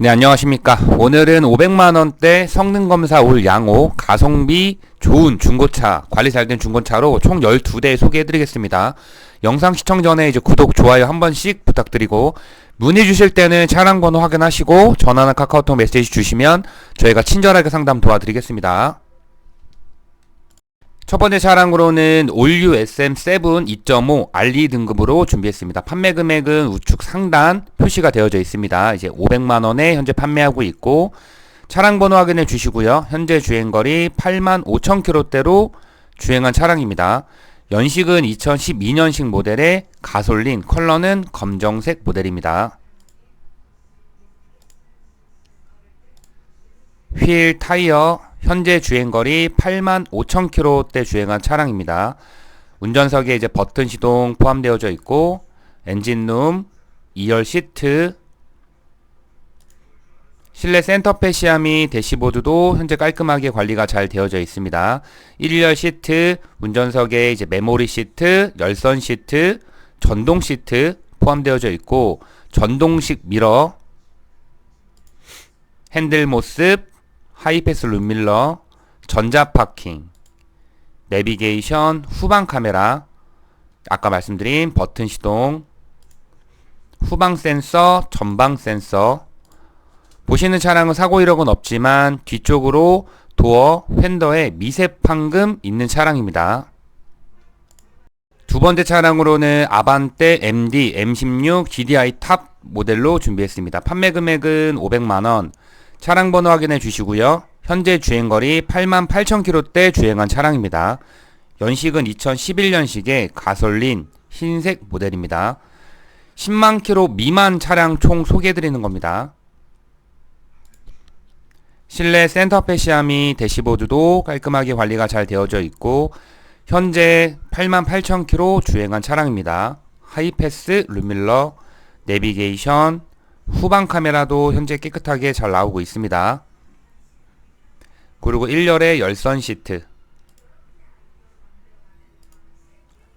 네, 안녕하십니까. 오늘은 500만원대 성능검사 올 양호, 가성비 좋은 중고차, 관리 잘 된 중고차로 총 12대 소개해드리겠습니다. 영상 시청 전에 이제 구독, 좋아요 한 번씩 부탁드리고, 문의 주실 때는 차량 번호 확인하시고, 전화나 카카오톡 메시지 주시면 저희가 친절하게 상담 도와드리겠습니다. 첫 번째 차량으로는 올류 SM7 2.5 알리 등급으로 준비했습니다. 판매 금액은 우측 상단 표시가 되어져 있습니다. 이제 500만 원에 현재 판매하고 있고 차량 번호 확인해 주시고요. 현재 주행 거리 8만 5천 킬로대로 주행한 차량입니다. 연식은 2012년식 모델의 가솔린 컬러는 검정색 모델입니다. 휠 타이어 현재 주행거리 8만 5천 킬로대 주행한 차량입니다. 운전석에 이제 버튼 시동 포함되어져 있고 엔진룸, 2열 시트, 실내 센터페 시야 및 대시보드도 현재 깔끔하게 관리가 잘 되어져 있습니다. 1열 시트, 운전석에 이제 메모리 시트, 열선 시트, 전동 시트 포함되어져 있고 전동식 미러, 핸들 모습, 하이패스 룸밀러, 전자파킹, 내비게이션, 후방 카메라, 아까 말씀드린 버튼 시동, 후방 센서, 전방 센서, 보시는 차량은 사고 이력은 없지만 뒤쪽으로 도어, 휀더에 미세 판금 있는 차량입니다. 두 번째 차량으로는 아반떼 MD M16 GDI 탑 모델로 준비했습니다. 판매 금액은 500만원, 차량 번호 확인해 주시고요. 현재 주행거리 8만 8천 킬로대 주행한 차량입니다. 연식은 2011년식의 가솔린 흰색 모델입니다. 10만 킬로 미만 차량 총 소개해 드리는 겁니다. 실내 센터페 및 대시보드도 깔끔하게 관리가 잘 되어져 있고 현재 8만 8천 킬로 주행한 차량입니다. 하이패스 룸밀러 내비게이션 후방 카메라도 현재 깨끗하게 잘 나오고 있습니다. 그리고 1열의 열선 시트.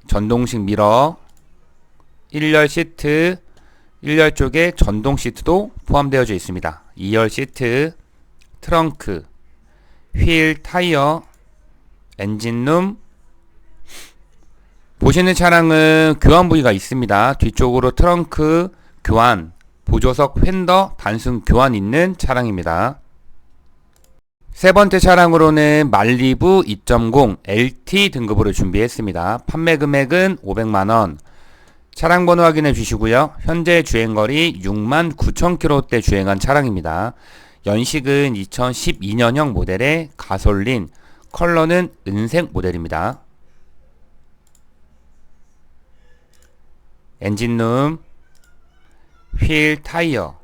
전동식 미러. 1열 시트. 1열 쪽에 전동 시트도 포함되어져 있습니다. 2열 시트. 트렁크. 휠 타이어. 엔진룸. 보시는 차량은 교환 부위가 있습니다. 뒤쪽으로 트렁크 교환 보조석 휀더 단순 교환 있는 차량입니다. 세 번째 차량으로는 말리부 2.0 LT 등급으로 준비했습니다. 판매 금액은 500만원. 차량 번호 확인해 주시고요. 현재 주행거리 6만 9천 킬로대 주행한 차량입니다. 연식은 2012년형 모델의 가솔린, 컬러는 은색 모델입니다. 엔진룸, 휠 타이어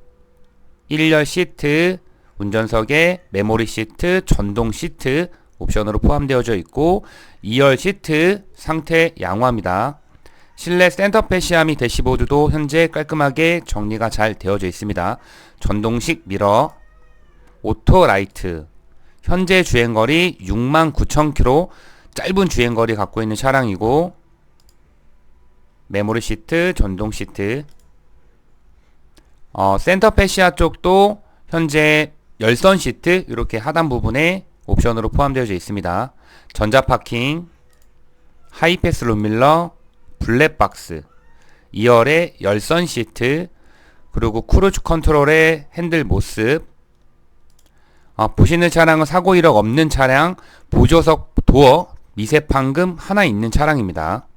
1열 시트 운전석에 메모리 시트 전동 시트 옵션으로 포함되어져 있고 2열 시트 상태 양호합니다. 실내 센터페 시야 및 대시보드도 현재 깔끔하게 정리가 잘 되어져 있습니다. 전동식 미러 오토 라이트 현재 주행거리 6만 9천 킬로 짧은 주행거리 갖고 있는 차량이고 메모리 시트 전동 시트 어, 센터 패시아 쪽도 현재 열선 시트 이렇게 하단 부분에 옵션으로 포함되어 있습니다. 전자 파킹, 하이패스 룸밀러, 블랙박스, 2열의 열선 시트, 그리고 크루즈 컨트롤의 핸들 모습, 어, 보시는 차량은 사고 이력 없는 차량, 보조석 도어, 미세 판금 하나 있는 차량입니다.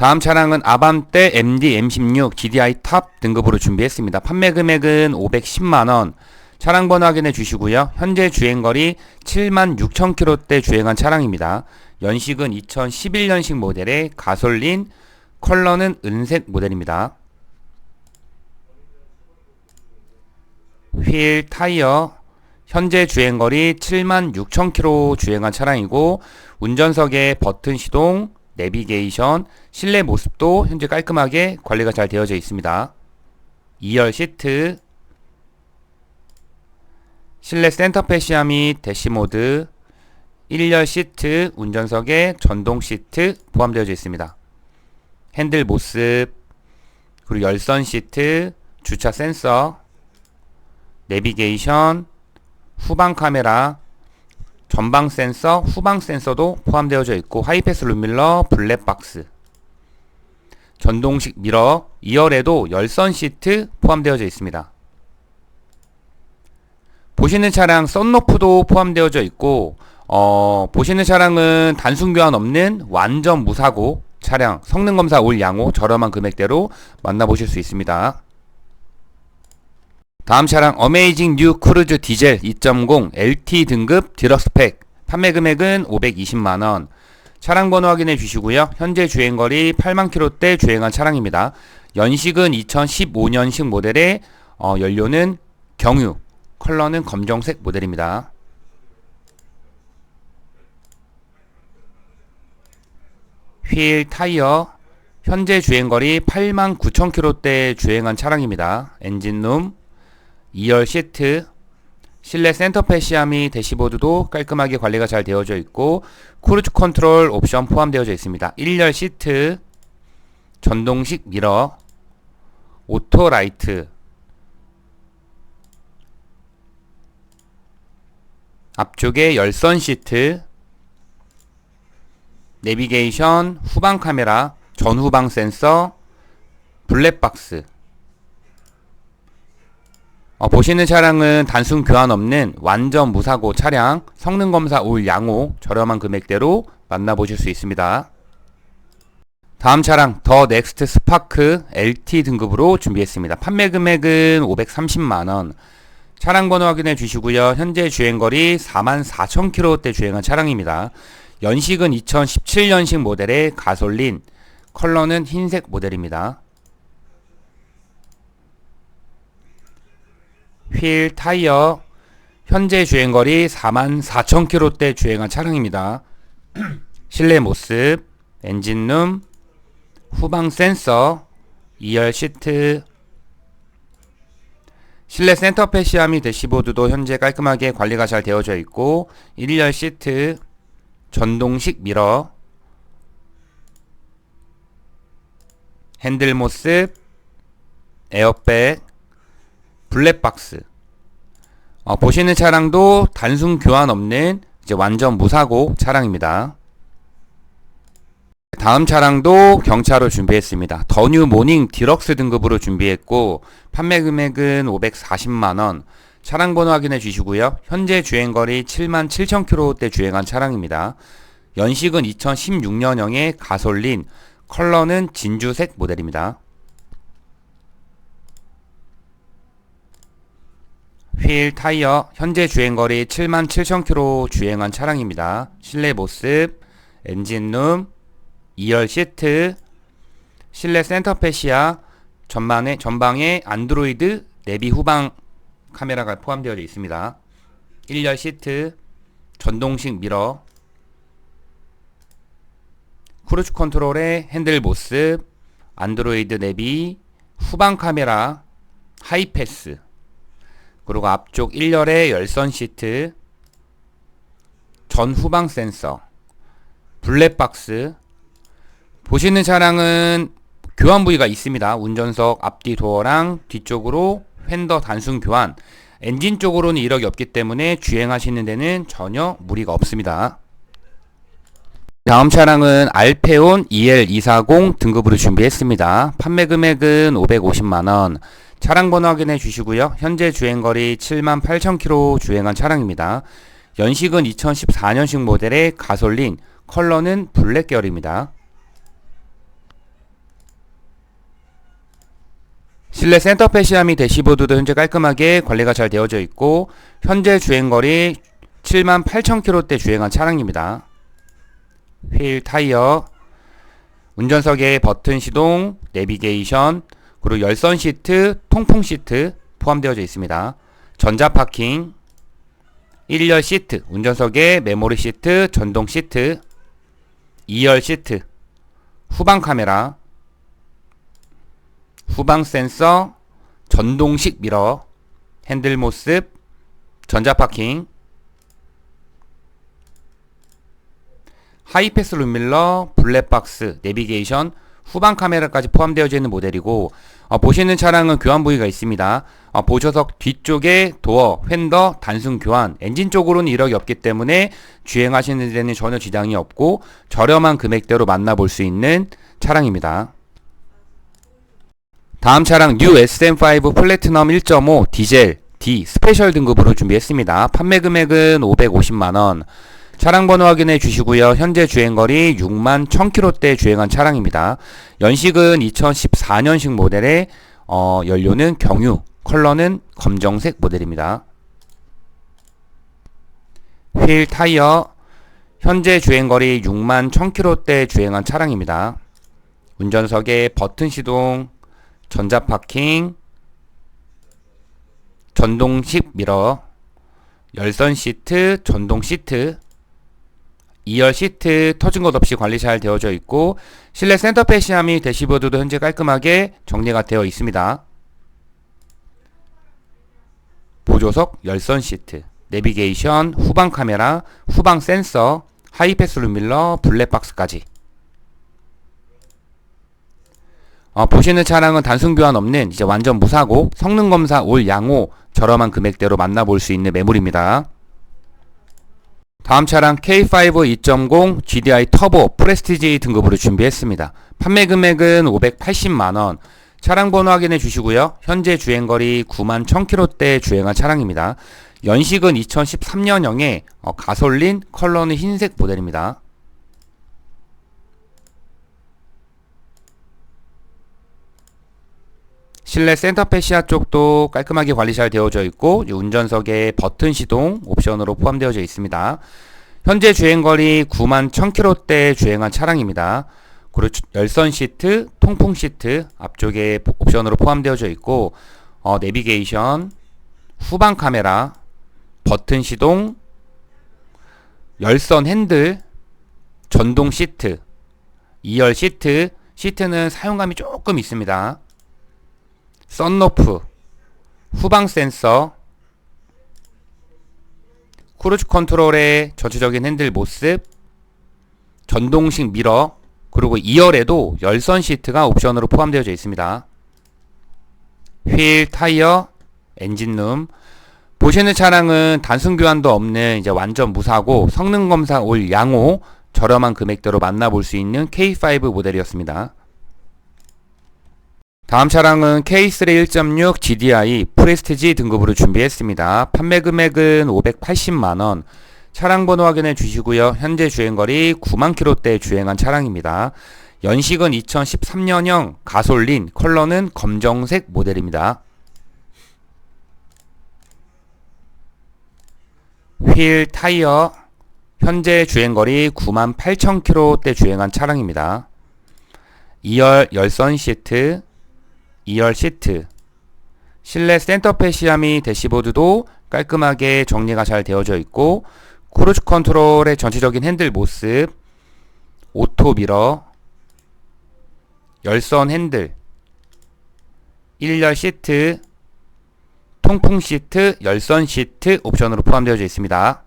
다음 차량은 아반떼 MD M16 GDI 탑 등급으로 준비했습니다. 판매 금액은 510만원. 차량 번호 확인해 주시고요. 현재 주행거리 7만 6천 킬로대 주행한 차량입니다. 연식은 2011년식 모델의 가솔린, 컬러는 은색 모델입니다. 휠 타이어 현재 주행거리 7만 6천 킬로 주행한 차량이고 운전석에 버튼 시동, 내비게이션, 실내 모습도 현재 깔끔하게 관리가 잘 되어져 있습니다. 2열 시트, 실내 센터페 시야 및 대시모드, 1열 시트, 운전석에 전동 시트 포함되어 있습니다. 핸들 모습, 그리고 열선 시트, 주차 센서, 내비게이션, 후방 카메라, 전방 센서, 후방 센서도 포함되어져 있고 하이패스 룸밀러, 블랙박스, 전동식 미러, 2열에도 열선 시트 포함되어져 있습니다. 보시는 차량 썬루프도 포함되어져 있고 어, 보시는 차량은 단순 교환 없는 완전 무사고 차량 성능 검사 올 양호 저렴한 금액대로 만나보실 수 있습니다. 다음 차량 어메이징 뉴 크루즈 디젤 2.0 LT 등급 디럭스펙 판매 금액은 520만원 차량 번호 확인해 주시고요. 현재 주행거리 8만 킬로대 주행한 차량입니다. 연식은 2015년식 모델의 어, 연료는 경유 컬러는 검정색 모델입니다. 휠 타이어 현재 주행거리 8만 9천 킬로대 주행한 차량입니다. 엔진룸 2열 시트 실내 센터페 시야 및 대시보드도 깔끔하게 관리가 잘 되어져 있고 크루즈 컨트롤 옵션 포함되어져 있습니다. 1열 시트 전동식 미러 오토 라이트 앞쪽에 열선 시트 내비게이션, 후방 카메라, 전후방 센서, 블랙박스. 어, 보시는 차량은 단순 교환 없는 완전 무사고 차량, 성능 검사 올 양호, 저렴한 금액대로 만나보실 수 있습니다. 다음 차량 더 넥스트 스파크 LT 등급으로 준비했습니다. 판매 금액은 530만원. 차량 번호 확인해 주시고요. 현재 주행거리 44,000km대 주행한 차량입니다. 연식은 2017년식 모델의 가솔린, 컬러는 흰색 모델입니다. 휠 타이어, 현재 주행거리 44,000km대 주행한 차량입니다. 실내 모습, 엔진룸, 후방 센서, 2열 시트, 실내 센터페 시야 및 대시보드도 현재 깔끔하게 관리가 잘 되어져 있고 1열 시트, 전동식 미러. 핸들 모습 에어백 블랙박스 어, 보시는 차량도 단순 교환 없는 이제 완전 무사고 차량입니다. 다음 차량도 경차로 준비했습니다. 더뉴 모닝 디럭스 등급으로 준비했고 판매 금액은 540만원 차량 번호 확인해 주시고요. 현재 주행거리 7만 7천 킬로대 주행한 차량입니다. 연식은 2016년형의 가솔린, 컬러는 진주색 모델입니다. 휠 타이어 현재 주행거리 7만 7천 킬로 주행한 차량입니다. 실내 모습, 엔진룸, 2열 시트, 실내 센터페 시야, 전방에, 전방에 안드로이드 내비 후방 카메라가 포함되어 있습니다. 1열 시트, 전동식 미러, 크루즈 컨트롤의 핸들 모습, 안드로이드 내비, 후방 카메라, 하이패스, 그리고 앞쪽 1열의 열선 시트, 전 후방 센서, 블랙박스, 보시는 차량은 교환 부위가 있습니다. 운전석 앞뒤 도어랑 뒤쪽으로 팬더 단순 교환 엔진 쪽으로는 이력이 없기 때문에 주행하시는 데는 전혀 무리가 없습니다. 다음 차량은 알페온 EL240 등급으로 준비했습니다. 판매 금액은 550만원. 차량 번호 확인해 주시고요. 현재 주행거리 7만 8천 킬로 주행한 차량입니다. 연식은 2014년식 모델의 가솔린, 컬러는 블랙 계열입니다. 실내 센터페 시야 및 대시보드도 현재 깔끔하게 관리가 잘 되어져 있고 현재 주행거리 7만 8천 킬로대 주행한 차량입니다. 휠 타이어 운전석에 버튼 시동, 내비게이션, 그리고 열선 시트, 통풍 시트 포함되어져 있습니다. 전자 파킹, 1열 시트, 운전석에 메모리 시트, 전동 시트, 2열 시트, 후방 카메라, 후방 센서, 전동식 미러, 핸들 모습, 전자 파킹, 하이패스 룸밀러, 블랙박스, 내비게이션, 후방 카메라까지 포함되어져 있는 모델이고 어, 보시는 차량은 교환 부위가 있습니다. 어, 보조석 뒤쪽에 도어, 휀더, 단순 교환, 엔진 쪽으로는 이력이 없기 때문에 주행하시는 데는 전혀 지장이 없고 저렴한 금액대로 만나볼 수 있는 차량입니다. 다음 차량 뉴 SM5 플래티넘 1.5 디젤 D 스페셜 등급으로 준비했습니다. 판매 금액은 550만원. 차량 번호 확인해 주시고요. 현재 주행거리 6만 1000km대 주행한 차량입니다. 연식은 2014년식 모델의 어, 연료는 경유, 컬러는 검정색 모델입니다. 휠 타이어 현재 주행거리 6만 1000km대 주행한 차량입니다. 운전석에 버튼 시동, 전자 파킹, 전동식 미러, 열선 시트, 전동 시트, 2열 시트 터진 것 없이 관리 잘 되어져 있고 실내 센터페 시암이 대시보드도 현재 깔끔하게 정리가 되어 있습니다. 보조석 열선 시트, 내비게이션, 후방 카메라, 후방 센서, 하이패스 룸밀러, 블랙박스까지 어, 보시는 차량은 단순 교환 없는 이제 완전 무사고 성능 검사 올 양호 저렴한 금액대로 만나볼 수 있는 매물입니다. 다음 차량 K5 2.0 GDI 터보 프레스티지 등급으로 준비했습니다. 판매 금액은 580만원. 차량 번호 확인해 주시고요. 현재 주행거리 9만 1000km대 주행한 차량입니다. 연식은 2013년형의 어, 가솔린 컬러는 흰색 모델입니다. 실내 센터페 시야 쪽도 깔끔하게 관리 잘 되어져 있고 운전석에 버튼 시동 옵션으로 포함되어져 있습니다. 현재 주행거리 9만 1000km대 주행한 차량입니다. 그리고 열선 시트, 통풍 시트 앞쪽에 옵션으로 포함되어져 있고 어, 내비게이션, 후방 카메라, 버튼 시동, 열선 핸들, 전동 시트, 2열 시트, 시트는 사용감이 조금 있습니다. 썬로프, 후방 센서, 크루즈 컨트롤의 전체적인 핸들 모습, 전동식 미러, 그리고 2열에도 열선 시트가 옵션으로 포함되어 있습니다. 휠, 타이어, 엔진룸. 보시는 차량은 단순 교환도 없는 이제 완전 무사고 성능 검사 올 양호 저렴한 금액대로 만나볼 수 있는 K5 모델이었습니다. 다음 차량은 K3 1.6 GDI 프레스티지 등급으로 준비했습니다. 판매 금액은 580만원. 차량 번호 확인해 주시고요. 현재 주행거리 9만 킬로대 주행한 차량입니다. 연식은 2013년형 가솔린, 컬러는 검정색 모델입니다. 휠, 타이어, 현재 주행거리 9만 8천 킬로대 주행한 차량입니다. 2열 열선 시트, 2열 시트, 실내 센터페 시야미 대시보드도 깔끔하게 정리가 잘 되어져 있고 크루즈 컨트롤의 전체적인 핸들 모습, 오토 미러, 열선 핸들, 1열 시트, 통풍 시트, 열선 시트 옵션으로 포함되어 있습니다.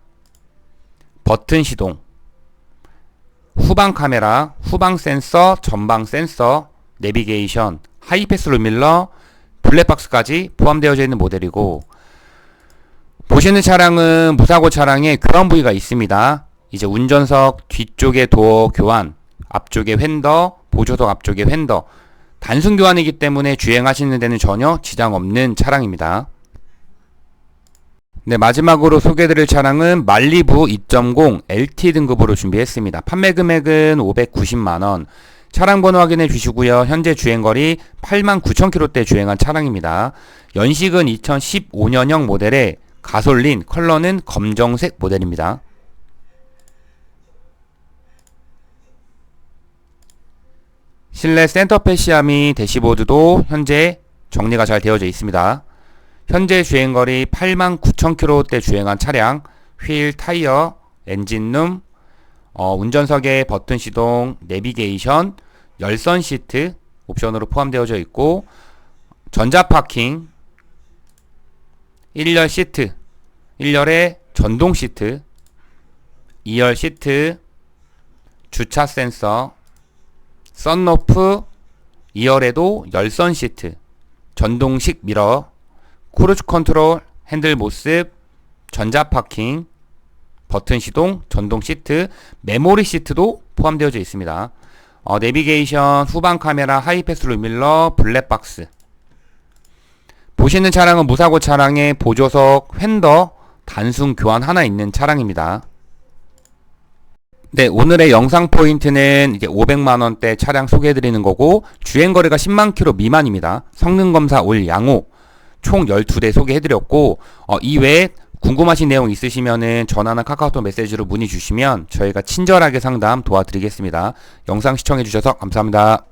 버튼 시동, 후방 카메라, 후방 센서, 전방 센서, 내비게이션, 하이패스 룸밀러, 블랙박스까지 포함되어 있는 모델이고 보시는 차량은 무사고 차량에 교환 부위가 있습니다. 이제 운전석 뒤쪽에 도어 교환, 앞쪽에 휀더, 보조석 앞쪽에 휀더 단순 교환이기 때문에 주행하시는 데는 전혀 지장 없는 차량입니다. 네, 마지막으로 소개드릴 차량은 말리부 2.0 LT 등급으로 준비했습니다. 판매 금액은 590만원. 차량 번호 확인해 주시고요. 현재 주행거리 8만 9천 킬로대 주행한 차량입니다. 연식은 2015년형 모델의 가솔린, 컬러는 검정색 모델입니다. 실내 센터페 시암이 대시보드도 현재 정리가 잘 되어져 있습니다. 현재 주행거리 8만 9천 킬로대 주행한 차량, 휠, 타이어, 엔진룸, 어, 운전석에 버튼 시동, 내비게이션, 열선 시트 옵션으로 포함되어져 있고 전자 파킹, 1열 시트, 1열에 전동 시트, 2열 시트, 주차 센서, 썬로프, 2열에도 열선 시트, 전동식 미러, 크루즈 컨트롤, 핸들 모습, 전자 파킹, 버튼 시동, 전동 시트, 메모리 시트도 포함되어져 있습니다. 어, 내비게이션, 후방 카메라, 하이패스 루밀러, 블랙박스. 보시는 차량은 무사고 차량에 보조석, 휀더, 단순 교환 하나 있는 차량입니다. 네, 오늘의 영상 포인트는 이제 500만원대 차량 소개해드리는 거고, 주행거리가 10만 킬로 미만입니다. 성능검사 올 양호, 총 12대 소개해드렸고, 어, 이외에 궁금하신 내용 있으시면은 전화나 카카오톡 메시지로 문의 주시면 저희가 친절하게 상담 도와드리겠습니다. 영상 시청해주셔서 감사합니다.